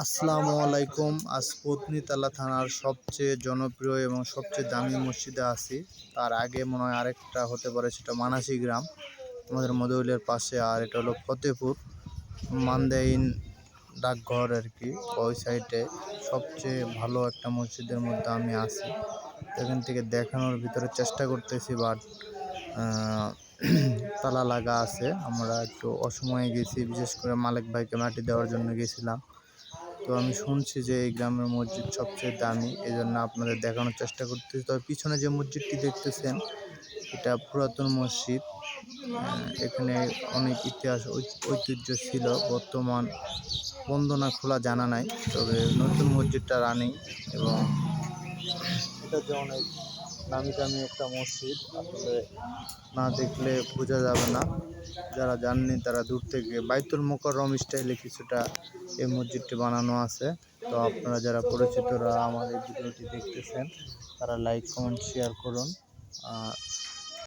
আসসালামু আলাইকুম। আজ পত্নীতলা থানার সবচেয়ে জনপ্রিয় এবং সবচেয়ে দামি মসজিদে আছি। তার আগে মনে হয় আরেকটা হতে পারে, সেটা মানাসি গ্রাম। আমাদের মধুইলের পাশে, আর এটা হলো ফতেপুর। মান্দাইন ডাকঘর আর কি, ওই সাইডে সবচেয়ে ভালো একটা মসজিদের মধ্যে আমি আছি। এখান থেকে দেখানোর ভিতরে চেষ্টা করতেছি বাট তালা লাগা আছে। আমরা একটু অসময়ে গেছি, বিশেষ করে মালিক ভাইকে মাটি দেওয়ার জন্য গেছিলাম। তো আমি শুনছি যে এই গ্রামের মসজিদ সবচেয়ে দামি এই জন্য আপনাদের দেখানোর চেষ্টা করতেছি। তবে পিছনে যে মসজিদটি দেখতেছেন, এটা পুরাতন মসজিদ। এখানে অনেক ইতিহাস ঐতিহ্য ছিল। বর্তমান বন্ধ না খোলা জানা নাই, তবে নতুন মসজিদটা রানিং এবং এটা যে অনেক নামি দামি একটা মসজিদ। আসলে না দেখলে বোঝা যাবে না। যারা জাননি তারা দূর থেকে বাইতুল মোকাররম স্টাইলে কিছুটা এই মসজিদটি বানানো আছে। তো আপনারা যারা পরিচিতরা আমার এই ভিডিওটি দেখতেছেন, তারা লাইক, কমেন্ট শেয়ার করুন।